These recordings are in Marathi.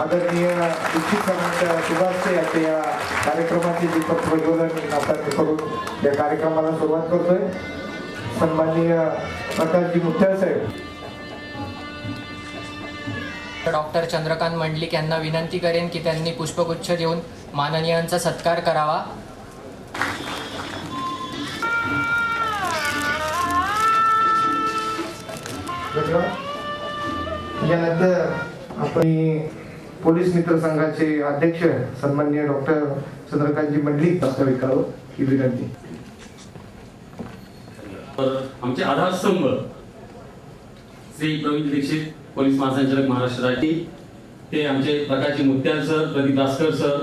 आदरणीय दीक्षित याच्या या कार्यक्रमाचे दीपक प्रज्वलन आपण करून या कार्यक्रमाला सुरुवात करतोय. सन्माननीय प्रकाशजी मुठ्याळ साहेब. डॉक्टर चंद्रकांत मंडलिक यांना विनंती करेन की त्यांनी पुष्पगुच्छ देऊन माननीयांचा सत्कार करावा. यानंतर आपण पोलीस मित्र संघाचे अध्यक्ष सन्माननीय डॉक्टर चंद्रकांतजी मंडलिक प्रस्तावित करावं ही विनंती. आमचे आधारस्तंभ श्री प्रवीण दीक्षित पोलीस महासंचालक महाराष्ट्र राज्य ते आमचे प्रकाशजी मुत्याल सर प्रदीप दासकर सर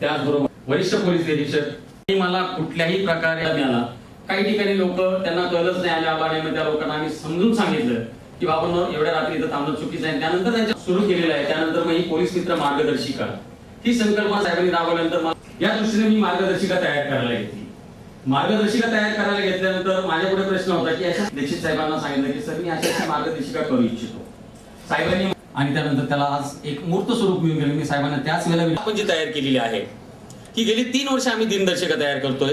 त्याचबरोबर वरिष्ठ पोलीस निरीक्षक मला कुठल्याही प्रकारे मिळाला काही ठिकाणी लोक त्यांना कळलंच नाही आल्या आबा नाही त्या लोकांना आम्ही समजून सांगितलं. की बाबा न एवढ्या रात्री इथं थांबणं चुकीचं आहे. त्यानंतर त्यांच्या सुरू केलेलं आहे. त्यानंतर मग ही पोलीस मित्र मार्गदर्शिका. ही संकल्पना साहेबांनी राबवल्यानंतर मला- या दृष्टीने मी मार्गदर्शिका तयार करायला घेतली. मार्गदर्शिका तयार करायला घेतल्यानंतर माझ्या पुढे प्रश्न होता की अशा दीक्षित साहेबांना सांगितलं की सर मी अशा अशी मार्गदर्शिका करू इच्छितो. साहेबांनी आणि त्यानंतर त्याला आज एक मूर्त स्वरूप मिळून गेलं. मी साहेबांना त्याच वेळेला विनंती- आपण जी तयार केलेली आहे की गेली तीन वर्ष आम्ही दिनदर्शिका तयार करतोय.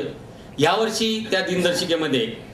या वर्षी त्या दिनदर्शिकेमध्ये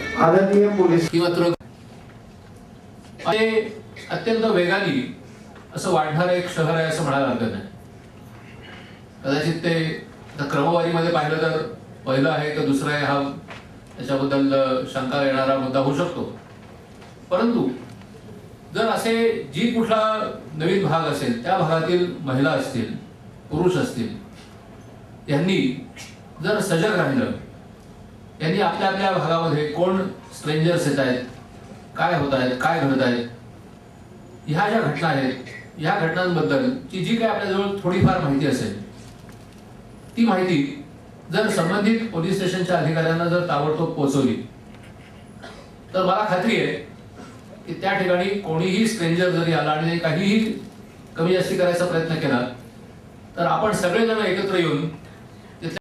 आदरणीय पोलीस किंवा ते अत्यंत वेगाने असं वाढणारं एक शहर आहे असं म्हणायला हरकत नाही. कदाचित ते क्रमवारीमध्ये पाहिलं तर पहिलं आहे का दुसरं आहे हा त्याच्याबद्दल शंका येणारा मुद्दा होऊ शकतो. परंतु जर असे जी कुठला नवीन भाग असेल त्या भागातील महिला असतील पुरुष असतील यांनी जर सजग राहिलं यांनी आपल्या आपल्या भागामध्ये कोण स्ट्रेंजर्स येत आहेत? काय होत आहेत? काय घडत आहेत? ह्या ज्या घटना आहेत ह्या घटनांबद्दलची जी काय आपल्याजवळ थोडीफार माहिती असेल ती माहिती जर संबंधित पोलीस स्टेशनच्या अधिकाऱ्यांना जर ताबडतोब पोहोचवली तर मला खात्री आहे की त्या ठिकाणी कोणीही स्ट्रेंजर जरी आला आणि काहीही कमी जास्ती करायचा प्रयत्न केला तर आपण सगळेजण एकत्र येऊन